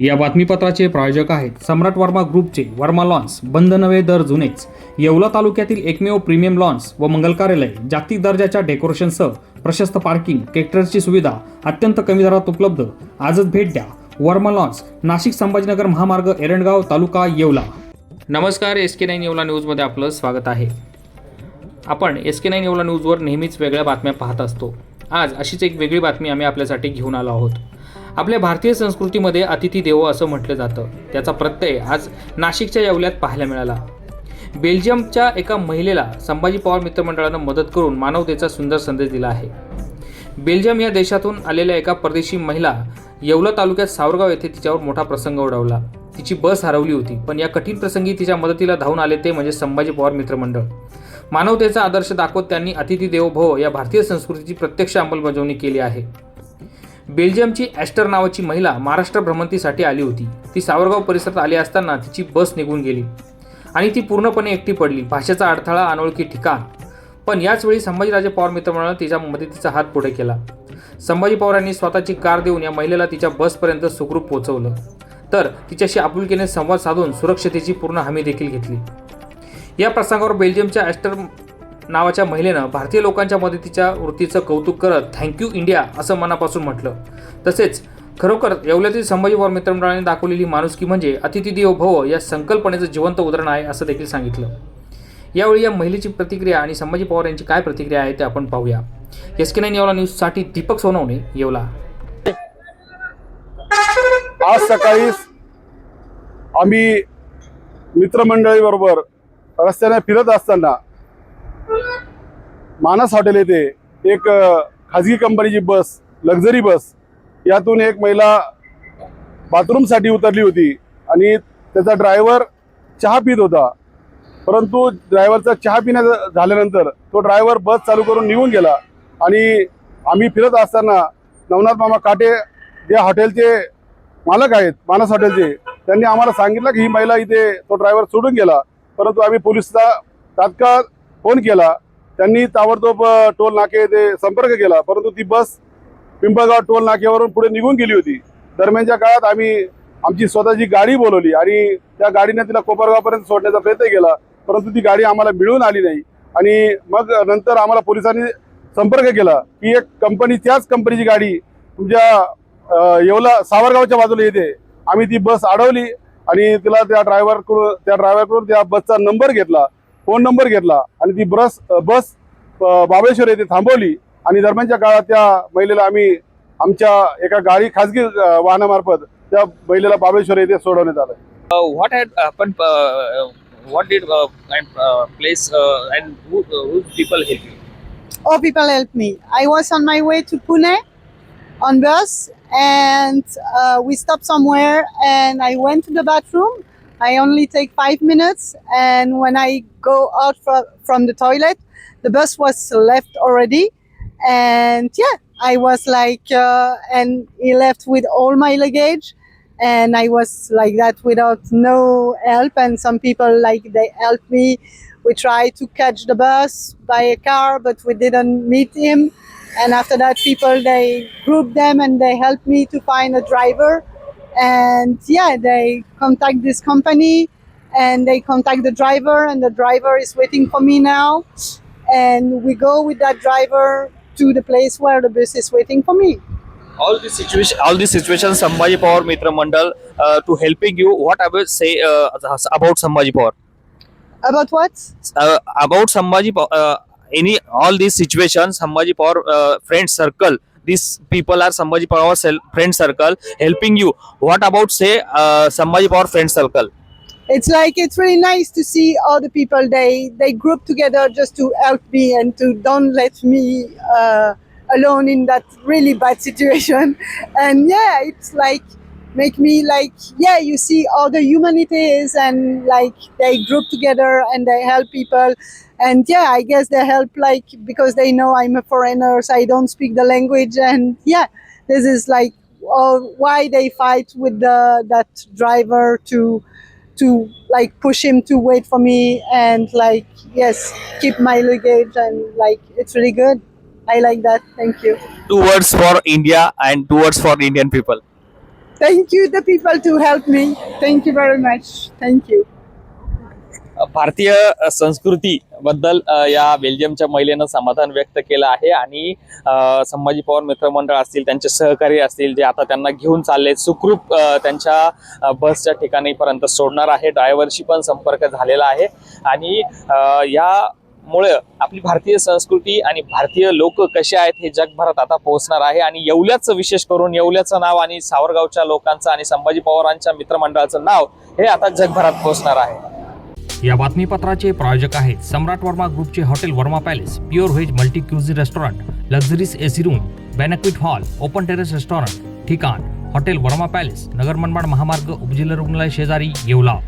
या बातमीपत्राचे प्रायोजक आहेत सम्राट वर्मा ग्रुपचे वर्मा लॉन्स बंद नवे दर जुनेच. येवला तालुक्यातील एकमेव प्रीमियम लॉन्स व मंगल कार्यालय जागतिक दर्जाच्या डेकोरेशनसह प्रशस्त पार्किंग ट्रॅक्टरची सुविधा अत्यंत कमी दरात उपलब्ध. आजच भेट द्या. वर्मा लॉन्स नाशिक संभाजीनगर महामार्ग एरणगाव तालुका येवला. नमस्कार एस के नाईन येवला न्यूजमध्ये आपलं स्वागत आहे. आपण एस के नाईन येवला न्यूजवर नेहमीच वेगळ्या बातम्या पाहत असतो. आज अशीच एक वेगळी बातमी आम्ही आपल्यासाठी घेऊन आलो आहोत. आपल्या भारतीय संस्कृतीमध्ये अतिथी देवो असं म्हटलं जातं. त्याचा प्रत्यय आज नाशिकच्या येवल्यात पाहायला मिळाला. बेल्जियमच्या एका महिलेला संभाजी पवार मित्रमंडळानं मदत करून मानवतेचा सुंदर संदेश दिला आहे. बेल्जियम या देशातून आलेल्या एका परदेशी महिला येवला तालुक्यात सावरगाव येथे तिच्यावर मोठा प्रसंग ओढवला. तिची बस हरवली होती पण या कठीण प्रसंगी तिच्या मदतीला धावून आले ते म्हणजे संभाजी पवार मित्रमंडळ. मानवतेचा आदर्श दाखवत त्यांनी अतिथी देवो भव या भारतीय संस्कृतीची प्रत्यक्ष अंमलबजावणी केली आहे. बेल्जियमची ॲस्टर नावाची महिला महाराष्ट्र भ्रमंतीसाठी आली होती. ती सावरगाव परिसरात आली असताना तिची बस निघून गेली आणि ती पूर्णपणे एकटी पडली. भाषेचा अडथळा अनोळखी ठिकाण. पण याचवेळी संभाजीराजे पवार मित्रमंडळानं तिच्या मदतीचा हात पुढे केला. संभाजी पवारांनी स्वतःची कार देऊन या महिलेला तिच्या बसपर्यंत सुखरूप पोहोचवलं. तर तिच्याशी आपुलकीने संवाद साधून सुरक्षतेची पूर्ण हमी देखील घेतली. या प्रसंगावर बेल्जियमच्या ॲस्टर नावाच्या महिलेनं भारतीय लोकांच्या मदतीच्या वृत्तीचं कौतुक करत थँक्यू इंडिया असं मनापासून म्हटलं. तसेच खरोखर येवल्यातील संभाजी पवार मित्रमंडळाने दाखवलेली माणुसकी म्हणजे अतिथी देव भव या संकल्पनेचं जिवंत उदाहरण आहे असं देखील सांगितलं. यावेळी या महिलेची प्रतिक्रिया आणि संभाजी पवार यांची काय प्रतिक्रिया आहे ते आपण पाहूया. एस के नाईन येवला न्यूजसाठी दीपक सोनवणे येवला. आज सकाळी आम्ही मित्रमंडळीबरोबर रस्त्याने फिरत असताना मानस हॉटेल येथे एक खाजगी कंपनीची बस लक्झरी बस यातून एक महिला बाथरूमसाठी उतरली होती आणि त्याचा ड्रायव्हर चहा पित होता. परंतु ड्रायव्हरचा चहा पिण्या झाल्यानंतर तो ड्रायव्हर बस चालू करून निघून गेला आणि आम्ही फिरत असताना नवनाथ मामा काटे जे हॉटेलचे मालक आहेत मानस हॉटेलचे त्यांनी आम्हाला सांगितलं की ही महिला इथे तो ड्रायव्हर सोडून गेला. परंतु आम्ही पोलिसचा तात्काळ फोन केला. त्यांनी ताबडतोब टोल नाके येथे संपर्क केला. परंतु ती बस पिंपळगाव टोल नाक्यावरून पुढे निघून गेली होती. दरम्यानच्या काळात आम्ही आमची स्वतःची गाडी बोलवली आणि त्या गाडीने तिला कोपरगावपर्यंत सोडण्याचा प्रयत्न केला. परंतु ती गाडी आम्हाला मिळून आली नाही. आणि मग नंतर आम्हाला पोलिसांनी संपर्क केला की एक कंपनी त्याच कंपनीची गाडी तुमच्या येवला सावरगावच्या बाजूला येते. आम्ही ती बस अडवली आणि तिला त्या ड्रायव्हरकडून त्या ड्रायव्हरकडून त्या बसचा नंबर घेतला. फोन नंबर घेतला आणि ती ब्रस बस बाबेश्वर येथे थांबवली. आणि दरम्यानच्या काळात त्या महिलेला आम्ही आमच्या एका गाडी खासगी वाहनामार्फत त्या महिलेला बाबेश्वर येथे सोडवण्यात आलं. व्हॉट हॅड आपण what did place people help O people help me I was on my way to Pune on bus and we stop somewhere and I went to the bathroom I only take five minutes and when I go out fro- from the toilet, the bus was left already. And yeah, I was like, uh, and he left with all my luggage. And I was like that without no help. And some people like they helped me we tried to catch the bus by a car but we didn't meet him and after that people they grouped them and they helped me to find a driver and yeah they contact this company and they contact the driver and the driver is waiting for me now. And we go with that driver to the place where the bus is waiting for me. All this situation all this situation sambhaji power mitra mandal uh, to helping you what i will say uh, about sambhaji power about what? Uh, about sambhaji uh, any all these situations sambhaji power uh, friend circle these people are sambhaji power friend circle helping you. What about say uh, sambhaji power friend circle? It's like it's really nice to see all the people. They they group together just to help me and to don't let me uh, alone in that really bad situation. And yeah it's like make me like yeah you see all the humanities and like they group together and they help people. And yeah i guess they help like because they know i'm a foreigner so i don't speak the language. And yeah this is like uh, why they fight with the that driver to to like push him to wait for me and like yes keep my luggage and like it's really good. I like that. Thank you. Two words for india and two words for indian people thank you the people to help me Thank you very much. भारतीय संस्कृती बद्दल या बेल्जियमच्या महिलेनं समाधान व्यक्त केलं आहे आणि संभाजी पवार मित्रमंडळ असतील त्यांचे सहकारी असतील जे आता त्यांना घेऊन चालले सुखरूप त्यांच्या बसच्या ठिकाणीपर्यंत सोडणार आहे. ड्रायव्हरशी पण संपर्क झालेला आहे. आणि या यामुळे आपली भारतीय संस्कृती आणि भारतीय लोक कसे आहेत हे जगभरात आता पोहोचणार आहे. आणि येवल्याचं विशेष करून येवल्याचं नाव आणि सावरगावच्या लोकांचं आणि संभाजी पवारांच्या मित्रमंडळाचं नाव हे आता जगभरात पोहोचणार आहे. या बातमीपत्राचे प्रायोजक आहेत सम्राट वर्मा ग्रुपचे hotel Varma palace pure veg multi cuisine restaurant luxuries AC room banquet hall open terrace restaurant ठिकाण हॉटेल वर्मा पॅलेस नगर मनमाड महामार्ग उपजिल्हा रुग्णालय शेजारी येवला.